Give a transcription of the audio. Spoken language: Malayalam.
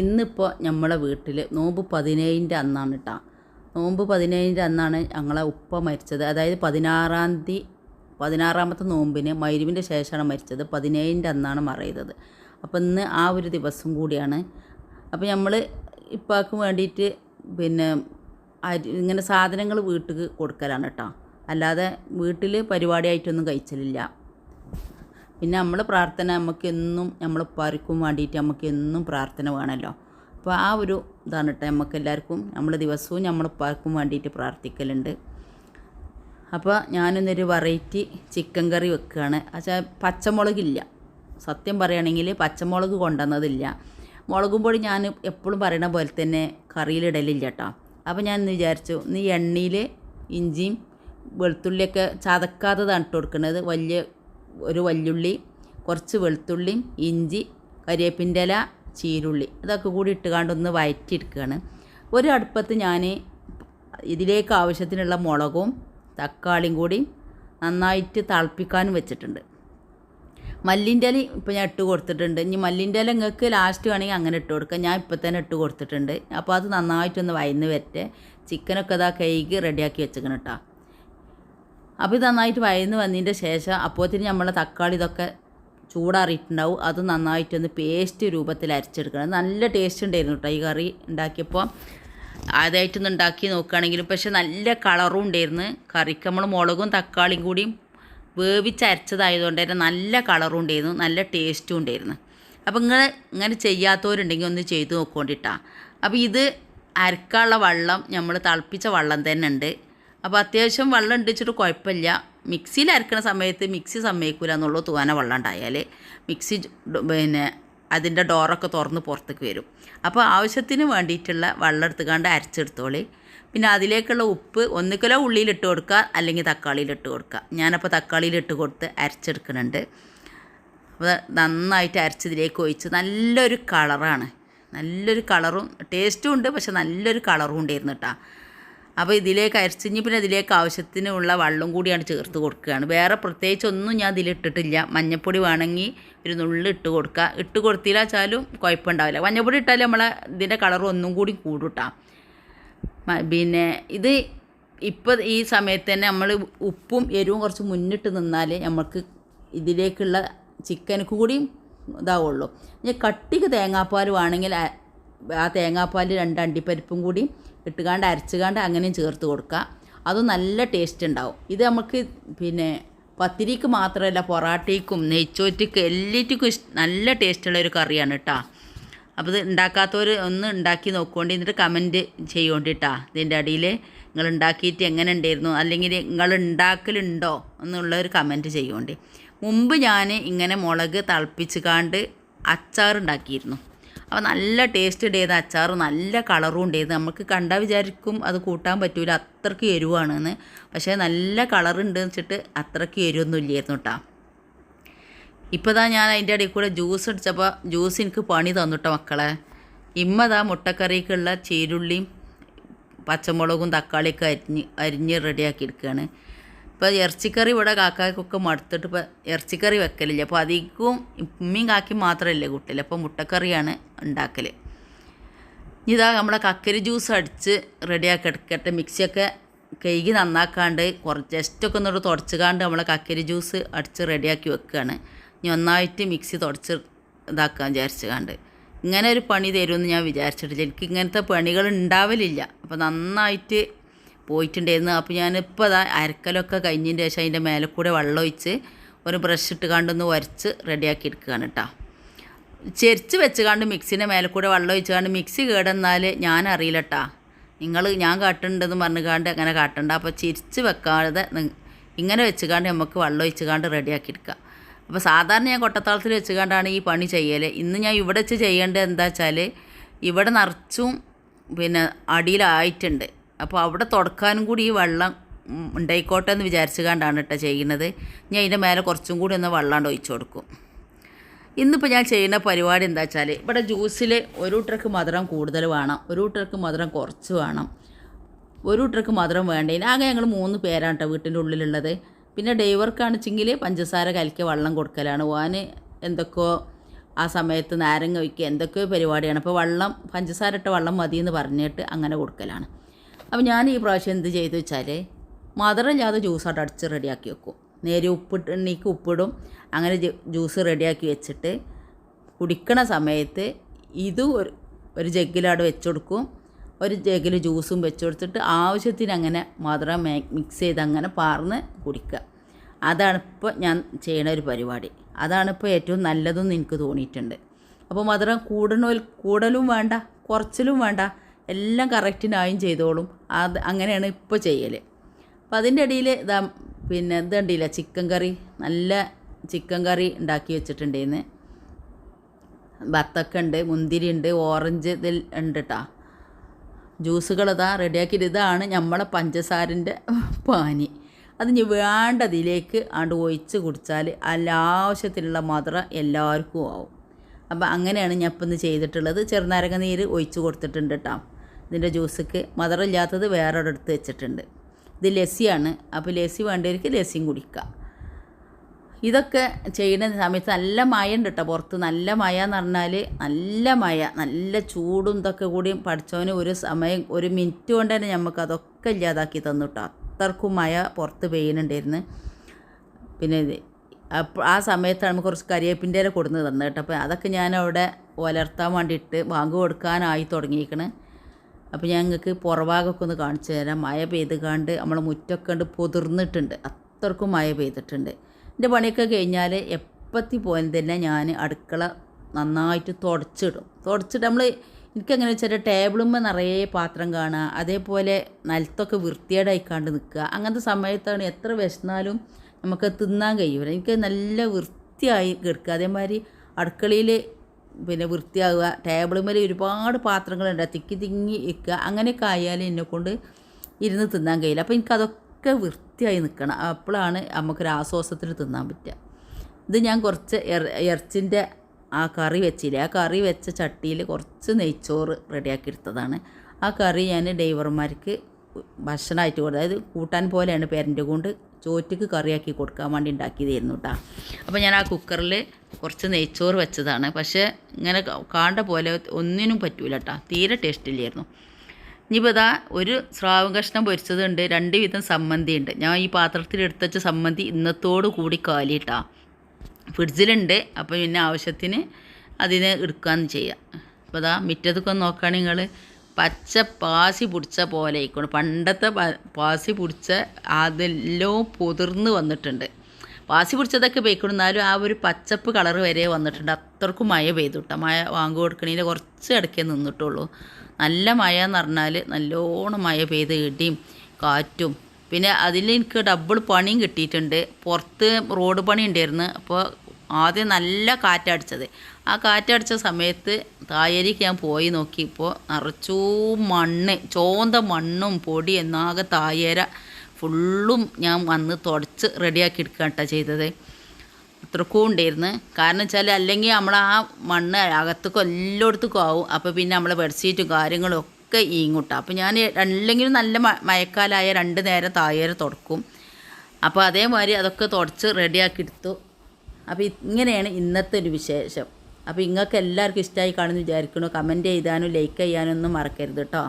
ഇന്നിപ്പോൾ നമ്മളെ വീട്ടിൽ നോമ്പ് പതിനേഴിന്റെ അന്നാണ് കേട്ടോ നോമ്പ് പതിനേഴിന്റെ അന്നാണ് ഞങ്ങളെ ഉപ്പ മരിച്ചത്. അതായത് പതിനാറാം തീയതി പതിനാറാമത്തെ നോമ്പിന് മൈരുവിന്റെ ശേഷമാണ് മരിച്ചത്. പതിനേഴിന്റെ അന്നാണ് മറയുന്നത്. അപ്പോൾ ഇന്ന് ആ ഒരു ദിവസം കൂടിയാണ്. അപ്പോൾ നമ്മൾ ഇപ്പാക്ക് വേണ്ടിയിട്ട് പിന്നെ അരി ഇങ്ങനെ സാധനങ്ങൾ വീട്ടിൽ കൊടുക്കലാണ് കേട്ടോ അല്ലാതെ വീട്ടിൽ പരിപാടിയായിട്ടൊന്നും കഴിച്ചലില്ല. പിന്നെ നമ്മൾ പ്രാർത്ഥന നമുക്ക് എന്നും പരിക്കും വേണ്ടിയിട്ട് നമുക്ക് എന്നും പ്രാർത്ഥന വേണമല്ലോ അപ്പോൾ ആ ഒരു ഇതാണ് കേട്ടോ നമുക്ക് എല്ലാവർക്കും നമ്മൾ ദിവസവും നമ്മൾ പരിക്കും വേണ്ടിയിട്ട് പ്രാർത്ഥിക്കലുണ്ട്. അപ്പോൾ ഞാനിന്നൊരു വെറൈറ്റി ചിക്കൻ കറി വെക്കുകയാണ് പക്ഷേ പച്ചമുളകില്ല. സത്യം പറയുകയാണെങ്കിൽ പച്ചമുളക് കൊണ്ടുവന്നതില്ല. മുളകും പൊടി ഞാൻ എപ്പോഴും പറയണ പോലെ തന്നെ കറിയിലിടലില്ല കേട്ടോ അപ്പോൾ ഞാൻ ഇന്ന് വിചാരിച്ചു ഇന്ന് എണ്ണയിൽ ഇഞ്ചിയും വെളുത്തുള്ളിയൊക്കെ ചതക്കാത്തതാണ് ഇട്ട് കൊടുക്കുന്നത് വലിയ ഒരു വല്യുള്ളി കുറച്ച് വെളുത്തുള്ളിയും ഇഞ്ചി കരിവേപ്പിന്റെ ഇല ചീരുള്ളി ഇതൊക്കെ കൂടി ഇട്ടുകാണ്ടൊന്ന് വയറ്റിയെടുക്കുകയാണ്. ഒരു അടുപ്പത്ത് ഞാൻ ഇതിലേക്ക് ആവശ്യത്തിനുള്ള മുളകും തക്കാളിയും കൂടി നന്നായിട്ട് തിളപ്പിക്കാനും വെച്ചിട്ടുണ്ട്. മല്ലിന്റെ ഇല ഇപ്പോൾ ഞാൻ ഇട്ട് കൊടുത്തിട്ടുണ്ട്. ഇനി മല്ലിന്റെ ഇല നിങ്ങൾക്ക് ലാസ്റ്റ് വേണമെങ്കിൽ അങ്ങനെ ഇട്ട് കൊടുക്കാം. ഞാൻ ഇപ്പോൾ തന്നെ ഇട്ട് കൊടുത്തിട്ടുണ്ട്. അപ്പോൾ അത് നന്നായിട്ടൊന്ന് വയന്ന് വരട്ടെ. ചിക്കനൊക്കെ ഇതാ കൈകി റെഡിയാക്കി വെച്ചേക്കണം കേട്ടോ. അപ്പോൾ ഇത് നന്നായിട്ട് വയന്ന് വന്നതിന്റെ ശേഷം അപ്പോഴത്തേന് നമ്മളെ തക്കാളി ഇതൊക്കെ ചൂടാറിയിട്ടുണ്ടാവും. അത് നന്നായിട്ടൊന്ന് പേസ്റ്റ് രൂപത്തിൽ അരച്ചെടുക്കണം. നല്ല ടേസ്റ്റ് ഉണ്ടായിരുന്നു കേട്ടോ ഈ കറി ഉണ്ടാക്കിയപ്പോൾ ആദ്യമായിട്ടൊന്ന് ഉണ്ടാക്കി നോക്കുകയാണെങ്കിലും പക്ഷെ നല്ല കളറും ഉണ്ടായിരുന്നു. കറിക്ക് നമ്മൾ മുളകും തക്കാളിയും കൂടിയും വേവിച്ചരച്ചതായതുകൊണ്ട് തന്നെ നല്ല കളറും ഉണ്ടായിരുന്നു. നല്ല ടേസ്റ്റും ഉണ്ടായിരുന്നു. അപ്പോൾ നിങ്ങൾ ഇങ്ങനെ ചെയ്യാത്തവരുണ്ടെങ്കിൽ ഒന്ന് ചെയ്ത് നോക്കൊണ്ടിട്ടാ. അപ്പോൾ ഇത് അരക്കാനുള്ള വെള്ളം നമ്മൾ തിളപ്പിച്ച വെള്ളം തന്നെ ഉണ്ട്. അപ്പോൾ അത്യാവശ്യം വെള്ളം ഉണ്ടിച്ചിട്ട് കുഴപ്പമില്ല. മിക്സിയിൽ അരക്കണ സമയത്ത് മിക്സി സമ്മതിക്കില്ല എന്നുള്ളൂ തൂവാന വെള്ളം ഉണ്ടായാൽ മിക്സി പിന്നെ അതിന്റെ ഡോറൊക്കെ തുറന്ന് പുറത്തേക്ക് വരും. അപ്പോൾ ആവശ്യത്തിന് വേണ്ടിയിട്ടുള്ള വെള്ളം എടുത്തുകൊണ്ട് അരച്ചെടുത്തോളി. പിന്നെ അതിലേക്കുള്ള ഉപ്പ് ഒന്നുകിലോ ഉള്ളിയിലിട്ട് കൊടുക്കുക അല്ലെങ്കിൽ തക്കാളിയിലിട്ട് കൊടുക്കുക. ഞാനപ്പോൾ തക്കാളിയിലിട്ട് കൊടുത്ത് അരച്ചെടുക്കുന്നുണ്ട്. അപ്പോൾ നന്നായിട്ട് അരച്ചതിലേക്ക് ഒഴിച്ച് നല്ലൊരു കളറാണ്. നല്ലൊരു കളറും ടേസ്റ്റും ഉണ്ട് പക്ഷെ നല്ലൊരു കളറും ഉണ്ടായിരുന്നു കേട്ടോ അപ്പോൾ ഇതിലേക്ക് അരച്ചിഞ്ഞ് പിന്നെ ഇതിലേക്ക് ആവശ്യത്തിനുള്ള വെള്ളം കൂടിയാണ് ചേർത്ത് കൊടുക്കുകയാണ്. വേറെ പ്രത്യേകിച്ച് ഒന്നും ഞാൻ ഇതിലിട്ടിട്ടില്ല മഞ്ഞപ്പൊടി വേണമെങ്കിൽ ഒരു നുള്ളിൽ ഇട്ട് കൊടുക്കുക ഇട്ട് കൊടുത്തില്ല വെച്ചാലും കുഴപ്പമുണ്ടാവില്ല. മഞ്ഞപ്പൊടി ഇട്ടാൽ നമ്മളെ ഇതിന്റെ കളർ ഒന്നും കൂടി കൂടുട്ടാ പിന്നെ ഇത് ഇപ്പോൾ ഈ സമയത്ത് തന്നെ നമ്മൾ ഉപ്പും എരിവും കുറച്ച് മുന്നിട്ട് നിന്നാൽ നമുക്ക് ഇതിലേക്കുള്ള ചിക്കനക്ക് കൂടിയും ഇതാവുള്ളൂ. ഇനി കട്ടിക്ക് തേങ്ങാപ്പാൽ വേണമെങ്കിൽ ആ തേങ്ങാപ്പാൽ രണ്ട് അണ്ടിപ്പരിപ്പും കൂടി ഇട്ടുകാണ്ട് അരച്ചുകാണ്ട് അങ്ങനെയും ചേർത്ത് കൊടുക്കുക. അത് നല്ല ടേസ്റ്റ് ഉണ്ടാവും. ഇത് നമുക്ക് പിന്നെ പത്തിരിക്ക് മാത്രമല്ല പൊറാട്ടയ്ക്കും നെയ്ച്ചോറ്റയ്ക്കും എല്ലാറ്റിക്കും ഇഷ് നല്ല ടേസ്റ്റുള്ള ഒരു കറിയാണ് കേട്ടോ അപ്പോൾ ഇത് ഉണ്ടാക്കാത്തവർ ഒന്ന് ഉണ്ടാക്കി നോക്കുകൊണ്ട് എന്നിട്ട് കമന്റ് ചെയ്യുകൊണ്ട് കേട്ടോ ഇതിന്റെ അടിയിൽ നിങ്ങൾ ഉണ്ടാക്കിയിട്ട് എങ്ങനെ ഉണ്ടായിരുന്നു അല്ലെങ്കിൽ നിങ്ങൾ ഉണ്ടാക്കലുണ്ടോ എന്നുള്ള ഒരു കമന്റ് ചെയ്യുകൊണ്ട് മുമ്പ് ഞാൻ ഇങ്ങനെ മുളക് തിളപ്പിച്ച് കാണ്ട് അച്ചാർ ഉണ്ടാക്കിയിരുന്നു അപ്പോൾ നല്ല ടേസ്റ്റ് ഉണ്ടായത് അച്ചാർ നല്ല കളറും ഉണ്ടായത് നമുക്ക് കണ്ടാൽ വിചാരിക്കും അത് കൂട്ടാൻ പറ്റൂല അത്രയ്ക്ക് എരിവാണെന്ന്. പക്ഷേ നല്ല കളറുണ്ട് വെച്ചിട്ട് അത്രയ്ക്ക് എരിവൊന്നും ഇല്ലായിരുന്നു കേട്ടോ ഇപ്പോൾ താ ഞാൻ അതിന്റെ ഇടയിൽ കൂടെ ജ്യൂസ് അടിച്ചപ്പോൾ ജ്യൂസ് എനിക്ക് പണി തന്നുട്ടോ മക്കളെ. ഇമ്മതാ മുട്ടക്കറിക്കുള്ള ചീരുള്ളിയും പച്ചമുളകും തക്കാളിയൊക്കെ അരിഞ്ഞ് അരിഞ്ഞ് റെഡിയാക്കി എടുക്കുകയാണ് ഇപ്പോൾ ഇറച്ചിക്കറി ഇവിടെ കാക്കാക്കൊക്കെ മടുത്തിട്ട് ഇപ്പോൾ ഇറച്ചിക്കറി വെക്കലില്ല. അപ്പോൾ അധികവും ഉമ്മയും കാക്കി മാത്രമല്ലേ കൂട്ടില്ല അപ്പോൾ മുട്ടക്കറിയാണ് ഉണ്ടാക്കൽ ഇതാ നമ്മളെ കക്കരി ജ്യൂസ് അടിച്ച് റെഡിയാക്കി എടുക്കട്ടെ. മിക്സിയൊക്കെ കഴുകി നന്നാക്കാണ്ട് കുറച്ച് ജസ്റ്റൊക്കെ ഒന്നോട്ട് തുടച്ചുകാണ്ട് നമ്മളെ കക്കരി ജ്യൂസ് അടിച്ച് റെഡിയാക്കി വെക്കുകയാണ് ഇനി ഒന്നായിട്ട് മിക്സി തുടച്ച് ഇതാക്കാൻ വിചാരിച്ചുകാണ്ട്. ഇങ്ങനെ ഒരു പണി തരുമെന്ന് ഞാൻ വിചാരിച്ചിട്ടില്ല. എനിക്ക് ഇങ്ങനത്തെ പണികൾ ഉണ്ടാവലില്ല. അപ്പോൾ നന്നായിട്ട് പോയിട്ടുണ്ടായിരുന്നു. അപ്പോൾ ഞാനിപ്പോൾ അതാ അരക്കലൊക്കെ കഴിഞ്ഞതിന്റെ ശേഷം അതിന്റെ മേലെ കൂടെ വെള്ളം ഒഴിച്ച് ഒരു ബ്രഷ് ഇട്ട് കണ്ടൊന്ന് വരച്ച് റെഡിയാക്കി എടുക്കുകയാണ് കേട്ടോ ചെരിച്ച് വെച്ച് കണ്ട് മിക്സിന്റെ മേലെ കൂടെ വെള്ളം ഒഴിച്ച് കണ്ട് മിക്സി കേടെന്നാൽ ഞാൻ അറിയില്ല കേട്ടാ നിങ്ങൾ ഞാൻ കാട്ടുന്നുണ്ടെന്ന് പറഞ്ഞുകാണ്ട് അങ്ങനെ കാട്ടണ്ട. അപ്പോൾ ചിരിച്ച് വെക്കാതെ ഇങ്ങനെ വെച്ച് കണ്ട് നമുക്ക് വെള്ളം ഒഴിച്ച് കണ്ട് റെഡിയാക്കി എടുക്കാം. അപ്പോൾ സാധാരണ ഞാൻ കൊട്ടത്താളത്തിൽ വെച്ച് കണ്ടാണ് ഈ പണി ചെയ്യൽ ഇന്ന് ഞാൻ ഇവിടെ വെച്ച് ചെയ്യേണ്ടത് എന്താ വെച്ചാൽ ഇവിടെ നിറച്ചും പിന്നെ അടിയിലായിട്ടുണ്ട്. അപ്പോൾ അവിടെ തുടക്കാനും കൂടി ഈ വെള്ളം ഉണ്ടായിക്കോട്ടെ എന്ന് വിചാരിച്ചുകൊണ്ടാണ് കേട്ടോ ചെയ്യുന്നത്. ഞാൻ അതിന്റെ മേലെ കുറച്ചും കൂടി ഒന്ന് വെള്ളം ഒഴിച്ചു കൊടുക്കും. ഇന്നിപ്പോൾ ഞാൻ ചെയ്യുന്ന പരിപാടി എന്താ വെച്ചാൽ ഇവിടെ ജ്യൂസിൽ ഒരു ട്രക്ക് മധുരം കൂടുതൽ വേണം ഒരു ട്രക്ക് മധുരം കുറച്ച് വേണം ഒരു ട്രക്ക് മധുരം വേണ്ടതിന് ആകെ ഞങ്ങൾ മൂന്ന് പേരാണ് കേട്ടോ വീട്ടിന്റെ ഉള്ളിലുള്ളത്. പിന്നെ ഡ്രൈവർക്കാണെച്ചെങ്കിൽ പഞ്ചസാര കലക്കിയ വെള്ളം കൊടുക്കലാണ്. ഓന് എന്തൊക്കെയോ ആ സമയത്ത് നാരങ്ങ വയ്ക്കുക എന്തൊക്കെയോ പരിപാടിയാണ്. അപ്പോൾ വെള്ളം പഞ്ചസാര ഇട്ട വെള്ളം മതി എന്ന് പറഞ്ഞിട്ട് അങ്ങനെ കൊടുക്കലാണ്. അപ്പോൾ ഞാൻ ഈ പ്രാവശ്യം എന്ത് ചെയ്തു വെച്ചാൽ മധുരമില്ലാതെ ജ്യൂസായിട്ട് അടിച്ച് റെഡിയാക്കി വെക്കും. നേരെ ഉപ്പിട്ട് എണ്ണീക്ക് ഉപ്പിടും. അങ്ങനെ ജ്യൂസ് റെഡിയാക്കി വെച്ചിട്ട് കുടിക്കണ സമയത്ത് ഇത് ഒരു ഒരു ജഗ്ഗിലവിടെ വെച്ച് കൊടുക്കും. ഒരു ജഗ്ഗിൽ ജ്യൂസും വെച്ച് കൊടുത്തിട്ട് ആവശ്യത്തിന് അങ്ങനെ മധുരം മിക്സ് ചെയ്ത് അങ്ങനെ പാർന്ന് കുടിക്കുക. അതാണ് ഇപ്പോൾ ഞാൻ ചെയ്യണ ഒരു പരിപാടി. അതാണ് ഇപ്പോൾ ഏറ്റവും നല്ലതെന്ന് എനിക്ക് തോന്നിയിട്ടുണ്ട്. അപ്പോൾ മധുരം കൂടണോ കൂടലും വേണ്ട കുറച്ചിലും വേണ്ട. എല്ലാം കറക്റ്റിനായും ചെയ്തോളും. അത് അങ്ങനെയാണ് ഇപ്പോൾ ചെയ്യൽ അപ്പോൾ അതിന്റെ ഇടയിൽ ഇതാ പിന്നെ ഇത് ചിക്കൻ കറി? നല്ല ചിക്കൻ കറി ഉണ്ടാക്കി വെച്ചിട്ടുണ്ടെന്ന്. ബത്തക്ക ഉണ്ട് മുന്തിരി ഉണ്ട് ഓറഞ്ച് ഇതിൽ ഉണ്ട് കേട്ടോ ജ്യൂസുകൾ ഇതാ റെഡിയാക്കിയിട്ട് ഇതാണ് നമ്മളെ പഞ്ചസാരന്റെ പാനി. അത് ഇനി വേണ്ടതിലേക്ക് ആണ്ട് ഒഴിച്ച് കുടിച്ചാൽ അല്ല ആവശ്യത്തിനുള്ള മധുരം എല്ലാവർക്കും ആവും. അപ്പോൾ അങ്ങനെയാണ് ഞാൻ ഇപ്പം ഇന്ന് ചെയ്തിട്ടുള്ളത്. ചെറുനാരങ്ങ നീര് ഒഴിച്ച് കൊടുത്തിട്ടുണ്ട് കേട്ടോ ഇതിന്റെ ജ്യൂസ്ക്ക് മധുരമില്ലാത്തത് വേറെ എടുത്ത് വെച്ചിട്ടുണ്ട്. ഇത് ലസ്സിയാണ്. അപ്പോൾ ലസ്സി വേണ്ടവർക്ക് ലസ്സിയും കുടിക്കാം. ഇതൊക്കെ ചെയ്യുന്ന സമയത്ത് നല്ല മഴ ഉണ്ട് കേട്ടോ പുറത്ത്. നല്ല മഴ എന്ന് പറഞ്ഞാൽ നല്ല മഴ നല്ല ചൂടും ഇതൊക്കെ കൂടിയും പഠിച്ചവന് ഒരു സമയം ഒരു മിനിറ്റ് കൊണ്ട് തന്നെ നമുക്ക് അതൊക്കെ ഇല്ലാതാക്കി തന്നു കേട്ടോ. അത്രക്കും മഴ പുറത്ത് പെയ്യുന്നുണ്ടായിരുന്നു. പിന്നെ അപ്പോൾ ആ സമയത്താണ് നമുക്ക് കുറച്ച് കരിയേപ്പിന്റെ കൊടുന്ന് തന്നത് കേട്ടോ. അപ്പോൾ അതൊക്കെ ഞാൻ അവിടെ ഉലർത്താൻ വേണ്ടിയിട്ട് ബാങ്ക് കൊടുക്കാനായി തുടങ്ങിയിരിക്കണ്. അപ്പോൾ ഞങ്ങൾക്ക് പുറഭാഗമൊക്കെ ഒന്ന് കാണിച്ചു തരാം. മഴ പെയ്ത് കാണ്ട് നമ്മൾ മുറ്റൊക്കെ കണ്ട് പൊതിർന്നിട്ടുണ്ട്. അത്രക്കും മഴ പെയ്തിട്ടുണ്ട്. എന്റെ പണിയൊക്കെ കഴിഞ്ഞാൽ എപ്പത്തി പോയാൽ തന്നെ ഞാൻ അടുക്കള നന്നായിട്ട് തുടച്ചിടും. തുടച്ചിട്ട് നമ്മൾ എനിക്കങ്ങനെ വെച്ചാൽ ടേബിളുമ്മ നിറയെ പാത്രം കാണുക അതേപോലെ നിലത്തൊക്കെ വൃത്തിയേടായിക്കാണ്ട് നിൽക്കുക. അങ്ങനത്തെ സമയത്താണ് എത്ര വിശന്നാലും നമുക്ക് തിന്നാൻ കഴിയില്ല എനിക്ക് നല്ല വൃത്തിയായി കിടക്കുക. അതേമാതിരി അടുക്കളയിൽ പിന്നെ വൃത്തിയാവുക. മേലെ ഒരുപാട് പാത്രങ്ങളുണ്ട്. തിക്കി തിങ്ങി ഇരിക്കുക അങ്ങനെയൊക്കെ ആയാലും എന്നെക്കൊണ്ട് ഇരുന്ന് തിന്നാൻ കഴിയില്ല. അപ്പോൾ എനിക്കതൊക്കെ വൃത്തിയായി നിൽക്കണം. അപ്പോഴാണ് നമുക്കൊരു ആശ്വാസത്തിൽ തിന്നാൻ പറ്റുക. ഇത് ഞാൻ കുറച്ച് ഇറ- ഇറച്ചിന്റെ ആ കറി വെച്ചില്ലേ? ആ കറി വെച്ച ചട്ടിയിൽ കുറച്ച് നെയ്ച്ചോറ് റെഡിയാക്കി എടുത്തതാണ്. ആ കറി ഞാൻ ഡ്രൈവർമാർക്ക് ഭക്ഷണമായിട്ട് കൊടുത്തത്. അതായത് കൂട്ടാൻ പോലെയാണ് പേരന്റെ കൊണ്ട് ചോറ്റക്ക് കറിയാക്കി കൊടുക്കാൻ വേണ്ടി ഉണ്ടാക്കിയതായിരുന്നു കേട്ടോ അപ്പോൾ ഞാൻ ആ കുക്കറിൽ കുറച്ച് നെയ്ച്ചോറ് വെച്ചതാണ്. പക്ഷേ ഇങ്ങനെ കാണ്ട പോലെ ഒന്നിനും പറ്റൂല കേട്ടോ തീരെ ടേസ്റ്റ് ഇല്ലായിരുന്നു. ഇനിയിപ്പോൾ ഇതാ ഒരു സ്രാവം കഷ്ണം പൊരിച്ചതുണ്ട്. രണ്ട് വിധം സമ്മന്തി ഉണ്ട്. ഞാൻ ഈ പാത്രത്തിൽ എടുത്ത് വെച്ച സമ്മന്തി ഇന്നത്തോടു കൂടി കാലിട്ടാ ഫ്രിഡ്ജിലുണ്ട്. അപ്പോൾ പിന്നെ ആവശ്യത്തിന് അതിന് എടുക്കാമെന്ന് ചെയ്യാം. അപ്പോൾ ഇതാ മുറ്റത്തൊക്കെ നോക്കുകയാണെങ്കിൽ നിങ്ങൾ പച്ച പാസി പിടിച്ച പോലെ ആയിക്കോണം പണ്ടത്തെ പാസി പിടിച്ച അതെല്ലാം പൊതിർന്ന് വന്നിട്ടുണ്ട്. പാസി പിടിച്ചതൊക്കെ പെയ്ക്കണം എന്നാലും ആ ഒരു പച്ചപ്പ് കളർ വരെ വന്നിട്ടുണ്ട്. അത്രക്കും മഴ പെയ്തുട്ടോ മഴ വാങ്ങി കൊടുക്കണേൽ കുറച്ച് ഇടയ്ക്കേ നിന്നിട്ടുള്ളൂ. നല്ല മഴ എന്ന് പറഞ്ഞാൽ നല്ലോണം മഴ പെയ്ത് ഇടിയും കാറ്റും. പിന്നെ അതിൽ എനിക്ക് ഡബിൾ പണിയും കിട്ടിയിട്ടുണ്ട്. പുറത്ത് റോഡ് പണി ഉണ്ടായിരുന്നു. അപ്പോൾ ആദ്യം നല്ല കാറ്റടിച്ചത് ആ കാറ്റടിച്ച സമയത്ത് തായരിക്ക് ഞാൻ പോയി നോക്കിയപ്പോൾ നിറച്ചു മണ്ണ് ചോന്ത മണ്ണും പൊടി എന്നാകെ തായേര ഫുള്ളും ഞാൻ വന്ന് തുടച്ച് റെഡിയാക്കി എടുക്കുക കേട്ടോ ചെയ്തത്. അത്രക്കും ഉണ്ടായിരുന്നു. കാരണം വെച്ചാൽ അല്ലെങ്കിൽ നമ്മൾ ആ മണ്ണ് അകത്തേക്കും എല്ലായിടത്തേക്കും ആവും. അപ്പോൾ പിന്നെ നമ്മളെ ബെഡ്ഷീറ്റും കാര്യങ്ങളും ഒക്കെ ഈങ്ങൂട്ടാം അപ്പോൾ ഞാൻ അല്ലെങ്കിലും നല്ല മ- മഴക്കാലമായ രണ്ട് നേരം തായേര തുടക്കും. അപ്പോൾ അതേമാതിരി അതൊക്കെ തുടച്ച് റെഡിയാക്കി എടുത്തു. അപ്പോൾ ഇങ്ങനെയാണ് ഇന്നത്തെ ഒരു വിശേഷം. അപ്പോൾ നിങ്ങൾക്ക് എല്ലാവർക്കും ഇഷ്ടമായി കാണുമെന്ന് വിചാരിക്കണു കമന്റ് ചെയ്താനും ലൈക്ക് ചെയ്യാനും ഒന്നും മറക്കരുത് കേട്ടോ